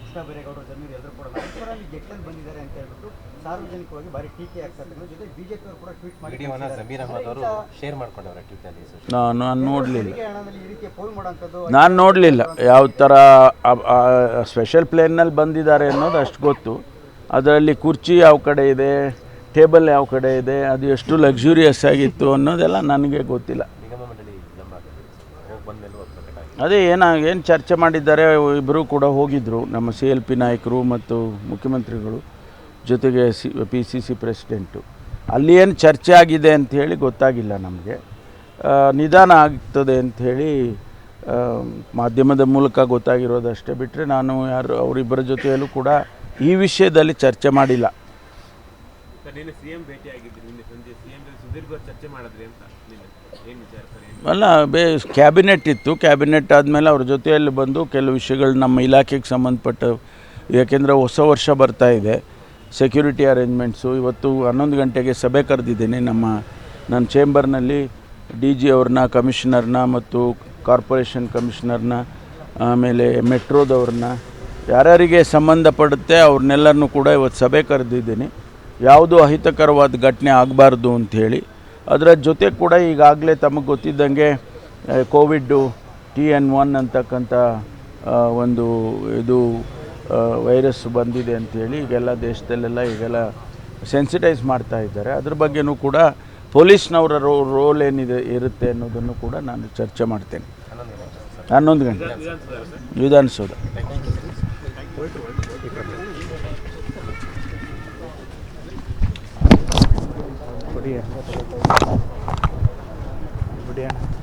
ಕೃಷ್ಣ ಬೈರೇಗೌಡರ ಜಮೀನು ಎಲ್ಲರೂ ಕೂಡ ಅಲ್ಲಿ ಗೆಟ್ಟಲ್ಲಿ ಬಂದಿದ್ದಾರೆ ಅಂತ ಹೇಳ್ಬಿಟ್ಟು ಸಾರ್ವಜನಿಕವಾಗಿ ಭಾರಿ ಟೀಕೆ ಆಗ್ತಾರೆ ಜೊತೆ ಬಿಜೆಪಿ ಅವರು ಕೂಡ ಟ್ವೀಟ್ ಮಾಡಿ ವಿಡಿಯೋನ ಜಮೀರ್ ಅಹಮದ್ ಅವರು ಶೇರ್ ಮಾಡ್ಕೊಂಡವ್ರೆ ಟ್ವಿಟರ್ಲಿ ನಾನು ನಾನು ನೋಡಲಿಲ್ಲ. ತೆರಿಗೆ ಹಣದಲ್ಲಿ ಈ ರೀತಿಯ ಪೋಲ್ ಮಾಡೋಂಥದ್ದು ನಾನು ನೋಡಲಿಲ್ಲ. ಯಾವ ಥರ ಸ್ಪೆಷಲ್ ಪ್ಲೇನ್ನಲ್ಲಿ ಬಂದಿದ್ದಾರೆ ಅನ್ನೋದು ಅಷ್ಟು ಗೊತ್ತು. ಅದರಲ್ಲಿ ಕುರ್ಚಿ ಯಾವ ಕಡೆ ಇದೆ ಟೇಬಲ್ ಯಾವ ಕಡೆ ಇದೆ ಅದು ಎಷ್ಟು ಲಕ್ಸುರಿಯಸ್ ಆಗಿತ್ತು ಅನ್ನೋದೆಲ್ಲ ನನಗೆ ಗೊತ್ತಿಲ್ಲ. ಅದೇ ಏನ, ಏನು ಚರ್ಚೆ ಮಾಡಿದ್ದಾರೆ ಇಬ್ಬರೂ ಕೂಡ ಹೋಗಿದ್ದರು ನಮ್ಮ ಸಿ ಎಲ್ ಪಿ ನಾಯಕರು ಮತ್ತು ಮುಖ್ಯಮಂತ್ರಿಗಳು ಜೊತೆಗೆ C P C C president ಅಲ್ಲಿ ಏನು ಚರ್ಚೆ ಆಗಿದೆ ಅಂತ ಹೇಳಿ ಗೊತ್ತಾಗಿಲ್ಲ ನಮಗೆ. ನಿಧಾನ ಆಗ್ತದೆ ಅಂಥೇಳಿ ಮಾಧ್ಯಮದ ಮೂಲಕ ಗೊತ್ತಾಗಿರೋದಷ್ಟೇ ಬಿಟ್ಟರೆ ನಾನು ಯಾರು, ಅವರಿಬ್ಬರ ಜೊತೆಯಲ್ಲೂ ಕೂಡ ಈ ವಿಷಯದಲ್ಲಿ ಚರ್ಚೆ ಮಾಡಿಲ್ಲ. ಅಲ್ಲ, ಬೇ ಕ್ಯಾಬಿನೆಟ್ ಇತ್ತು. ಕ್ಯಾಬಿನೆಟ್ ಆದಮೇಲೆ ಅವ್ರ ಜೊತೆಯಲ್ಲಿ ಬಂದು ಕೆಲವು ವಿಷಯಗಳು ನಮ್ಮ ಇಲಾಖೆಗೆ ಸಂಬಂಧಪಟ್ಟ, ಯಾಕೆಂದರೆ ಹೊಸ ವರ್ಷ ಬರ್ತಾ ಇದೆ. ಸೆಕ್ಯೂರಿಟಿ ಅರೇಂಜ್ಮೆಂಟ್ಸು ಇವತ್ತು ಹನ್ನೊಂದು ಗಂಟೆಗೆ ಸಭೆ ಕರೆದಿದ್ದೀನಿ. ನಮ್ಮ, ನನ್ನ ಚೇಂಬರ್ನಲ್ಲಿ ಡಿ ಜಿ ಅವ್ರನ್ನ ಕಮಿಷನರ್ನ ಮತ್ತು ಕಾರ್ಪೊರೇಷನ್ ಕಮಿಷನರ್ನ ಆಮೇಲೆ ಮೆಟ್ರೋದವ್ರನ್ನ ಯಾರ್ಯಾರಿಗೆ ಸಂಬಂಧಪಡುತ್ತೆ ಅವ್ರನ್ನೆಲ್ಲರನ್ನೂ ಕೂಡ ಇವತ್ತು ಸಭೆ ಕರೆದಿದ್ದೀನಿ. ಯಾವುದೂ ಅಹಿತಕರವಾದ ಘಟನೆ ಆಗಬಾರ್ದು ಅಂಥೇಳಿ ಅದರ ಜೊತೆ ಕೂಡ ಈಗಾಗಲೇ ತಮಗೆ ಗೊತ್ತಿದ್ದಂಗೆ ಕೋವಿಡ್ಡು ಟಿ ಎನ್ ಒನ್ ಅಂತಕ್ಕಂಥ ಒಂದು ಇದು ವೈರಸ್ ಬಂದಿದೆ ಅಂಥೇಳಿ ಈಗೆಲ್ಲ ದೇಶದಲ್ಲೆಲ್ಲ ಈಗೆಲ್ಲ ಸೆನ್ಸಿಟೈಸ್ ಮಾಡ್ತಾ ಇದ್ದಾರೆ. ಅದ್ರ ಬಗ್ಗೆನೂ ಕೂಡ ಪೊಲೀಸ್ನವರ ರೋ, ರೋಲ್ ಏನಿದೆ, ಇರುತ್ತೆ ಅನ್ನೋದನ್ನು ಕೂಡ ನಾನು ಚರ್ಚೆ ಮಾಡ್ತೇನೆ. ಹನ್ನೊಂದು ಗಂಟೆ. ವಿಧಾನಸೌಧ. बढ़िया। बढ़िया।